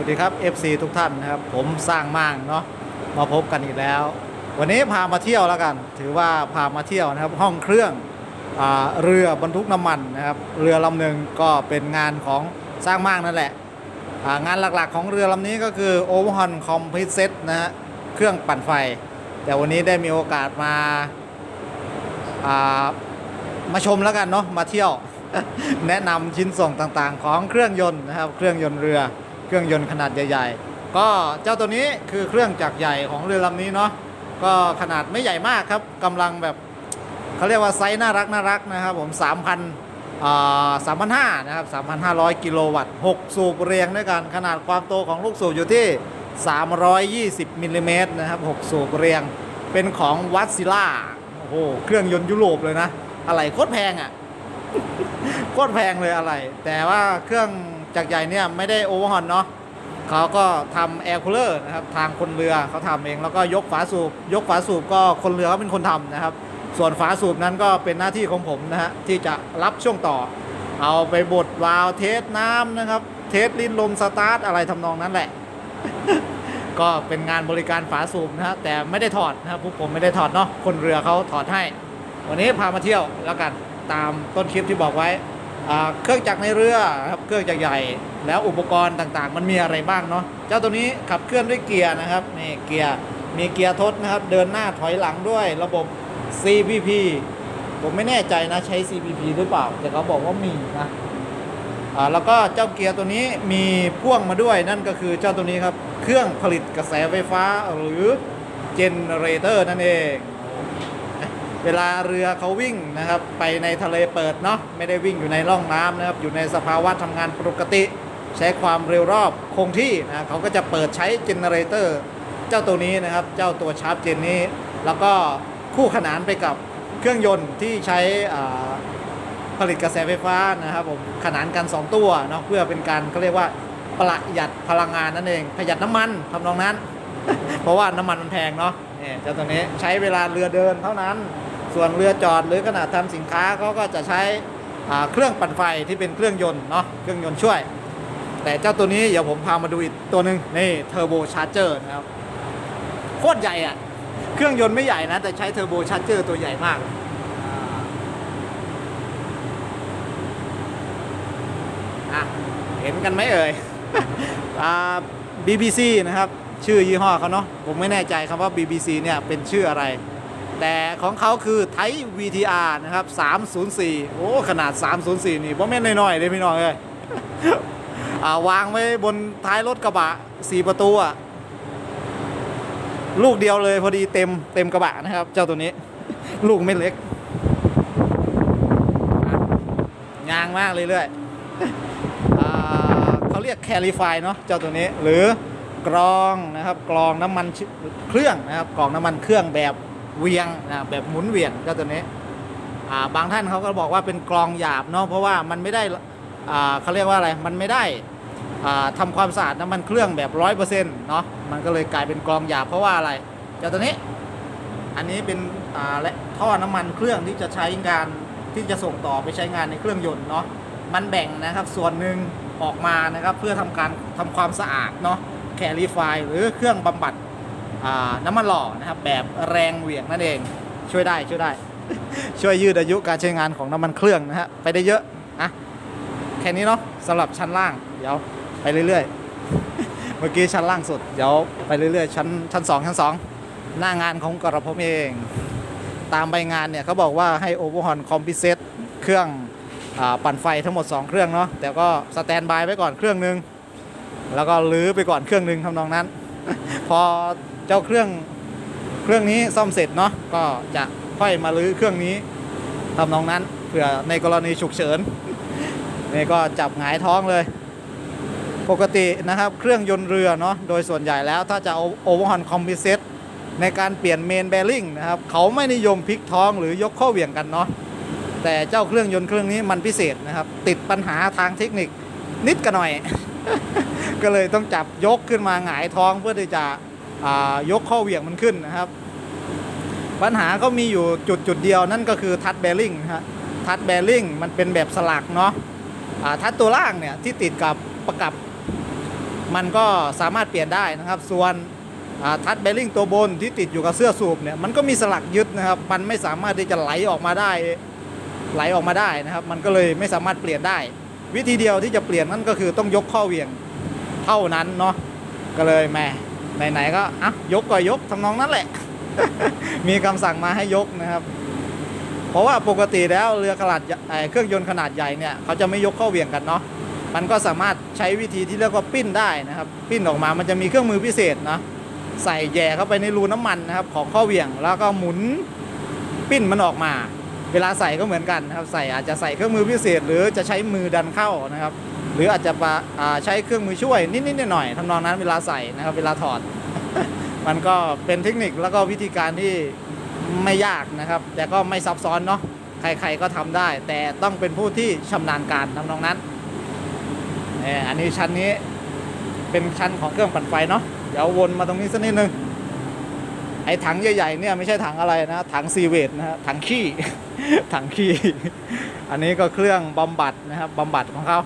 วัสดีครับ FC ทุกท่านนะครับ ผมสร้างมั่งเนาะมาพบกันอีกแล้ว วันนี้พามาเที่ยวแล้วกัน ถือว่าพามาเที่ยวนะครับ ห้องเครื่องอเรือบรรทุกน้ำมันนะครับ เรือลำหนึ่งก็เป็นงานของสร้างมั่งนั่นแหละงานหลักๆของเรือลำนี้ก็คือ Overhaul Complete Set นะฮะเครื่องปั่นไฟ แต่วันนี้ได้มีโอกาสมาามาชมแล้วกันเนาะมาเที่ยวแนะนำชิ้นส่งต่างๆ ของเครื่องยนต์นะครับ เครื่องยนต์เรือ เครื่องยนต์ขนาดใหญ่ๆ ก็เจ้าตัวนี้คือเครื่องจักรใหญ่ของเรือลำนี้เนาะก็ขนาดไม่ใหญ่มากครับกำลังแบบเขาเรียกว่าไซส์น่ารักน่ารักนะครับผม3,000อ่า3,500นะครับ3,500 กิโลวัตต์ 6 สูบเรียงด้วยกันขนาดความโตของลูกสูบอยู่ที่ 320มิลลิเมตรนะครับ6 สูบเรียงเป็นของวัตซิล่าโอ้โหเครื่องยนต์ยุโรปเลยนะ อะไรโคตรแพงอะ่ะโคตรแพงเลยอะไร แต่ว่าเครื่อง จักใหญ่เนี่ยไม่ได้โอเวอร์ฮอนเนาะเขาก็ทำแอร์คูลเลอร์นะครับทางคนเรือเขาทำเองแล้วก็ยกฝาสูบ ยกฝาสูบก็คนเรือเขาเป็นคนทำนะครับ ส่วนฝาสูบนั้นก็เป็นหน้าที่ของผมนะฮะที่จะรับช่วงต่อ เอาไปบดวาล์วเทสน้ำนะครับ เทสลิ้นลมสตาร์ทอะไรทำนองนั้นแหละ ก็เป็นงานบริการฝาสูบนะฮะแต่ไม่ได้ถอดนะครับพวกผมไม่ได้ถอดเนาะคนเรือเขาถอดให้ วันนี้พามาเที่ยวแล้วกันตามต้นคลิปที่บอกไว้ เครื่องจักรในเรือครับเครื่องจักรใหญ่ แล้วอุปกรณ์ต่างๆ มันมีอะไรบ้างเนาะเจ้าตัวนี้ขับเคลื่อนด้วยเกียร์นะครับนี่เกียร์มีเกียร์ทดนะครับ เดินหน้าถอยหลังด้วยระบบ CPP ผมไม่แน่ใจนะใช้ CPP หรือเปล่า แต่เขาบอกว่ามีนะอ่าแล้วก็เจ้าเกียร์ตัวนี้มีพ่วงมาด้วยนั่นก็คือเจ้าตัวนี้ครับ เครื่องผลิตกระแสไฟฟ้าหรือเจเนเรเตอร์นั่นเอง เวลาเรือเขาวิ่งนะครับไปในทะเลเปิดเนาะไม่ได้วิ่งอยู่ในร่องน้ำนะครับอยู่ในสภาวะทำงานปกติ ใช้ความเร็วรอบคงที่นะเขาก็จะเปิดใช้เจเนเรเตอร์เจ้าตัวนี้นะครับเจ้าตัวชาร์ปเจนนี้ แล้วก็คู่ขนานไปกับเครื่องยนต์ที่ใช้ผลิตกระแสไฟฟ้านะครับผมขนานกัน 2 ตัวเนาะเพื่อเป็นการเขาเรียกว่าประหยัดพลังงานนั่นเอง ประหยัดน้ำมันทำนองนั้น เพราะว่าน้ำมันมันแพงเนาะเนี่ยเจ้าตัวนี้ใช้เวลาเรือเดินเท่านั้น ส่วนเรือจอดหรือขนาดทำสินค้าเขาก็จะใช้เครื่องปั่นไฟที่เป็นเครื่องยนต์เนาะเครื่องยนต์ช่วย แต่เจ้าตัวนี้เดี๋ยวผมพามาดูอีกตัวหนึ่งนี่เทอร์โบชาร์เจอร์นะครับโคตรใหญ่อะเครื่องยนต์ไม่ใหญ่นะ แต่ใช้เทอร์โบชาร์เจอร์ตัวใหญ่มากเห็นกันไหมเอ่ยอ BBC นะครับ ชื่อยี่ห้อเขาเนาะผมไม่แน่ใจคำว่า BBC เนี่ยเป็นชื่ออะไร แต่ของเขาคือไทย VTR นะครับ 304 โอ้ ขนาด 304 นี่บ่แม่นน้อยๆเลยพี่น้องเอ้ยอ่าวางไว้บนท้ายรถกระบะ 4 ประตูอะลูกเดียวเลยพอดีเต็มเต็มกระบะนะครับ เจ้าตัวนี้ ลูกไม่เล็กยางมากเลยเรื่อยๆอ่าเขาเรียกแคลิฟายเนาะเจ้าตัวนี้หรือกรองนะครับกรองน้ำมันเครื่องนะครับกรองน้ำมันเครื่องแบบ เวียงนะแบบหมุนเวียงเจ้าตัวนี้บางท่านเขาก็บอกว่าเป็นกรองหยาบเนาะเพราะว่ามันไม่ได้เขาเรียกว่าอะไรมันไม่ได้อ่าทำความสะอาดน้ำมันเครื่องแบบร้อยเปอร์เซ็นต์เนาะมันก็เลยกลายเป็นกรองหยาบเพราะว่าอะไรเจ้าตัวนี้ อันนี้เป็นและท่อน้ำมันเครื่องที่จะใช้งานที่จะส่งต่อไปใช้งานในเครื่องยนต์เนาะมันแบ่งนะครับส่วนหนึ่งออกมานะครับเพื่อทำการทำความสะอาดเนาะแคลิฟายหรือเครื่องบำบัด น้ำมันหล่อนะครับแบบแรงเหวี่ยงนั่นเองช่วยได้ช่วยได้ ช่วยยืดอายุการใช้งานของน้ำมันเครื่องนะฮะไปได้เยอะนะแค่นี้เนาะสำหรับชั้นล่างเดี๋ยวไปเรื่อยๆ เมื่อกี้ชั้นล่างสุดเดี๋ยวไปเรื่อยๆ ชั้นชั้นสองชั้นสองหน้างานของกระผมเอง ตามใบงานเนี่ยเขาบอกว่าให้โอเวอร์ฮอนคอมพิเซตเครื่องอปั่นไฟทั้งหมด 2 เครื่องเนาะแต่ก็สแตนบายไว้ก่อนเครื่องหนึง แล้วก็ลื้อไปก่อนเครื่องหนึงทำนองนั้น พอ เจ้าเครื่องเครื่องนี้ซ่อมเสร็จเนาะก็จะค่อยมาลื้อเครื่องนี้ทำนองนั้นเผื่อในกรณีฉุกเฉินนี่ก็จับหงายท้องเลย ปกตินะครับเครื่องยนต์เรือเนาะโดยส่วนใหญ่แล้วถ้าจะโอเวอร์ฮอนคอมพิเซตในการเปลี่ยนเมนแบริ่งนะครับเขาไม่นิยมพลิกท้องหรือยกข้อเหวี่ยงกันเนาะแต่เจ้าเครื่องยนต์เครื่องนี้มันพิเศษนะครับ ติดปัญหาทางเทคนิคนิดกันหน่อย ก็เลยต้องจับยกขึ้นมาหงายท้องเพื่อที่จะ ยกข้อเหวี่ยงมันขึ้นนะครับ ปัญหาก็มีอยู่จุดจุดเดียวนั่นก็คือทัดแบริ่งฮะทัดแบริ่งมันเป็นแบบสลักเนาะทัดตัวล่างเนี่ยที่ติดกับประกับ มันก็สามารถเปลี่ยนได้นะครับ ส่วนทัชเบลลิงตัวบนที่ติดอยู่กับเสื้อสูบเนี่ยมันก็มีสลักยึดนะครับ มันไม่สามารถที่จะไหลออกมาได้ไหลออกมาได้นะครับ มันก็เลยไม่สามารถเปลี่ยนได้ วิธีเดียวที่จะเปลี่ยนนั่นก็คือต้องยกข้อเหวี่ยงเท่านั้นเนาะก็เลยแหม่ ไหนๆก็อะยกก็ยกทำนองนั้นแหละ มีคำสั่งมาให้ยกนะครับ เพราะว่าปกติแล้วเรือขนาดเครื่องยนต์ขนาดใหญ่เนี่ยเขาจะไม่ยกข้อเหวี่ยงกันเนาะมันก็สามารถใช้วิธีที่เรียกว่าปิ้นได้นะครับ ปิ้นออกมามันจะมีเครื่องมือพิเศษนะใส่แย่เข้าไปในรูน้ำมันนะครับ ของข้อเหวี่ยงแล้วก็หมุนปิ้นมันออกมา เวลาใส่ก็เหมือนกันนะครับ ใส่อาจจะใส่เครื่องมือพิเศษ หรือจะใช้มือดันเข้านะครับ รืออาจจะปใช้เครื่องมือช่วยนิดๆหน่อยๆทำนองนั้นเวลาใส่นะครับเวลาถอด มันก็เป็นเทคนิคแล้วก็วิธีการที่ไม่ยากนะครับ แต่ก็ไม่ซับซ้อนเนาะใครๆก็ทำได้ แต่ต้องเป็นผู้ที่ชำนาญการทำนองนั้นเนี่ยอันนี้ชั้นนี้เป็นชั้นของเครื่องปั่นไฟเนาะเดี๋ยววนมาตรงนี้สักนิดนึงไอ้ถังใหญ่ๆเนี่ยไม่ใช่ถังอะไรนะถังซีเวตนะฮะถังขี้ถังขี้อันนี้ก็เครื่องบำบัดนะครับบำบัดของเขา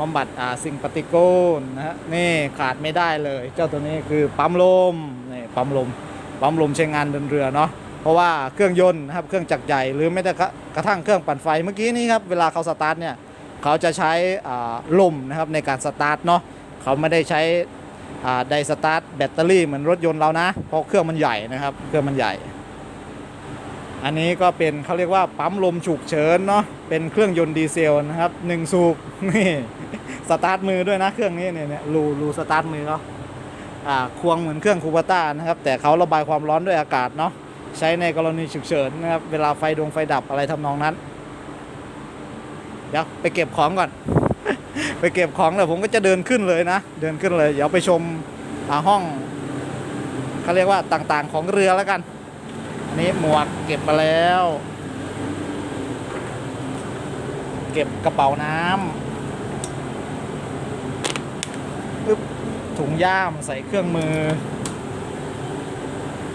บำบัดสิ่งปฏิกูลนะฮะนี่ขาดไม่ได้เลย เจ้าตัวนี้คือปั๊มลมนี่ปั๊มลมปั๊มลมใช้งานเดินเรือเนาะเพราะว่าเครื่องยนต์นะครับเครื่องจักรใหญ่หรือไม่แต่กระทั่งเครื่องปั่นไฟเมื่อกี้นี้ครับเวลาเขาสตาร์ทเนี่ยเขาจะใช้อ่าลมนะครับในการสตาร์ทเนาะเขาไม่ได้ใช้อ่าไดสตาร์ทแบตเตอรี่เหมือนรถยนต์เรานะเพราะเครื่องมันใหญ่นะครับเครื่องมันใหญ่ อันนี้ก็เป็นเขาเรียกว่าปั๊มลมฉุกเฉินเนาะเป็นเครื่องยนต์ดีเซลนะครับหนึ่งสูบนี่สตาร์ทมือด้วยนะเครื่องนี้เนี่ยเนี่ยรูรูสตาร์ทมือเขาอ่าควงเหมือนเครื่องคูปต้านะครับ แต่เขาระบายความร้อนด้วยอากาศเนาะใช้ในกรณีฉุกเฉินนะครับเวลาไฟดวงไฟดับอะไรทำนองนั้นเดี๋ยวไปเก็บของก่อน ไปเก็บของแล้วผมก็จะเดินขึ้นเลยนะ เดินขึ้นเลย เดี๋ยวไปชมห้องเขาเรียกว่าต่างๆของเรือแล้วกัน นี้หมวกเก็บมาแล้ว เก็บกระเป๋าน้ำปึ๊บถุงย่ามใส่เครื่องมือ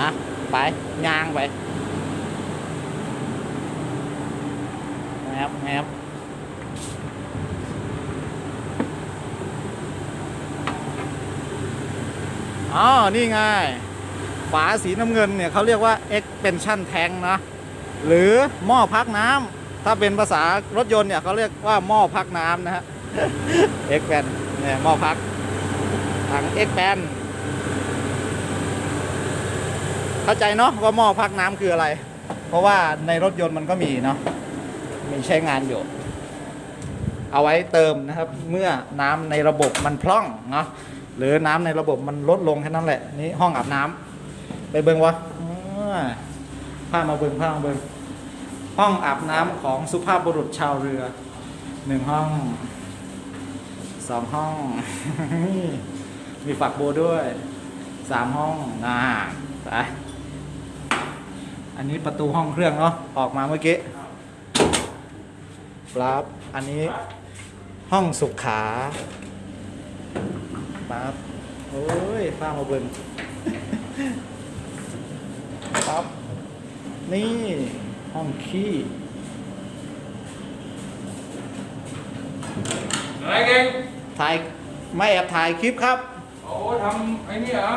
อะไปยางไปแอบแอบอ๋อนี่ไงาสีน้ำเงินเนี่ยเขาเรียกว่า expansion tank นะหรือหม้อพักน้ำถ้าเป็นภาษารถยนต์เนี่ยเขาเรียกว่าหม้อพักน้ำนะฮะ expand เนี่ยหม้อพักถัง expand เข้าใจเนาะว่าหม้อพักน้ำคืออะไร เพราะว่าในรถยนต์มันก็มีเนาะมีใช้งานอยู่ เอาไว้เติมนะครับ เมื่อน้ำในระบบมันพร่องเนาะหรือน้ำในระบบมันลดลงแค่นั้นแหละ นี่ห้องอาบน้ำ เบิงวะผ้ามาเบิงผ้ามาเบิงห้องอาบน้ำของสุภาพบุรุษชาวเรือหนึ่งห้องสองห้อง มีฝักโบวด้วยสามห้องอ่าไปอันนี้ประตูห้องเครื่องเนาะออกมาเมื่อกี้ปั๊บอันนี้ห้องสุขขาปั๊บโอ้ยฟ้ามาเบิง ครับ นี่ห้องขี้อะไรเก่งถ่ายไม่แอบถ่ายคลิปครับโอ้ทำไอ้นี่เหรอ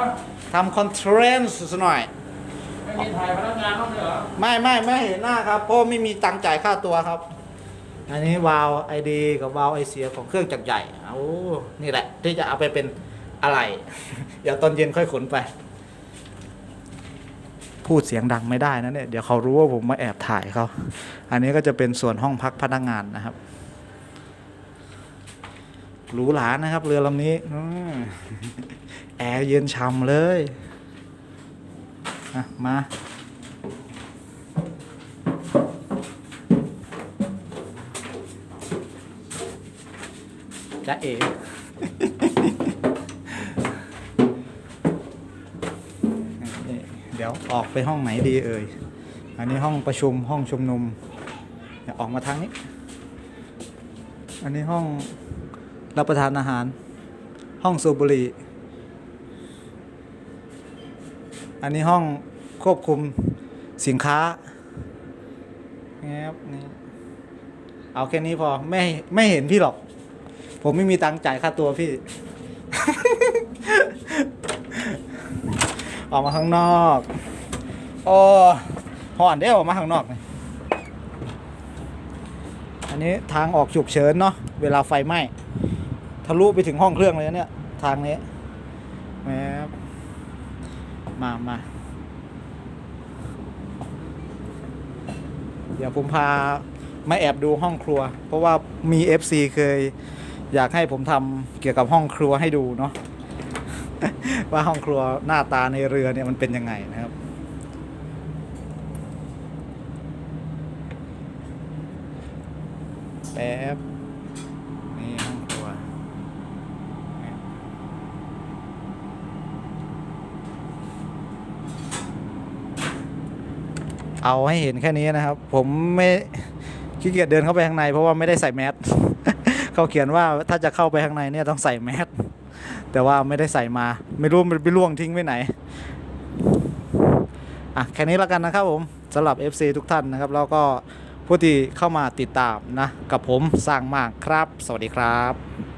ทำคอนเทนต์หน่อย ไม่มีถ่ายพนักงานบ้างเลยเหรอไม่ไม่ไม่เห็นหน้าครับเพราะไม่มีตังค์จ่ายค่าตัวครับ อันนี้วาล์วไอดีกับวาล์วไอเสียของเครื่องจักรใหญ่โอ้นี่แหละ ที่จะเอาไปเป็นอะไร เดี๋ยวตอนเย็นค่อยขนไป พูดเสียงดังไม่ได้นะเนี่ยเดี๋ยวเขารู้ว่าผมมาแอบถ่ายเขาอันนี้ก็จะเป็นส่วนห้องพักพนักงานนะครับหรูหรานะครับ เรือลำนี้อแอร์เย็นช่ำเลยมาจะเอ๋ เดี๋ยวออกไปห้องไหนดีเอ่ย อันนี้ห้องประชุมห้องชุมนุมเดี๋ยวออกมาทางนี้ อันนี้ห้องรับประทานอาหาร ห้องสูบบุหรี่ อันนี้ห้องควบคุมสินค้าแอบนี่เอาแค่นี้พอไม่ไม่เห็นพี่หรอก ผมไม่มีตังค์จ่ายค่าตัวพี่ ออกมาข้างนอก โอ้ห่อนได้ออกมาข้างนอกนี่อันนี้ทางออกฉุกเฉินเนาะเวลาไฟไหม้ทะลุไปถึงห้องเครื่องเลยเนี่ยทางนี้แมบมามาเดี๋ยวผมพามาแอบดูห้องครัว เพราะว่ามี FC เคยอยากให้ผมทำเกี่ยวกับห้องครัวให้ดูเนาะ ว่าห้องครัวหน้าตาในเรือเนี่ยมันเป็นยังไงนะครับ แป๊บนี่ห้องครัว เอาให้เห็นแค่นี้นะครับ ผมไม่ขี้เกียจเดินเข้าไปข้างในเพราะว่าไม่ได้ใส่แมสเขาเขียนว่าถ้าจะเข้าไปข้างในเนี่ยต้องใส่แมส แต่ว่าไม่ได้ใส่มา ไม่รู้มันไปล่วงทิ้งไปไหน อะ แค่นี้แล้วกันนะครับผมสำหรับ FC ทุกท่านนะครับ แล้วก็ผู้ที่เข้ามาติดตามนะ กับผมสร้างมากครับ สวัสดีครับ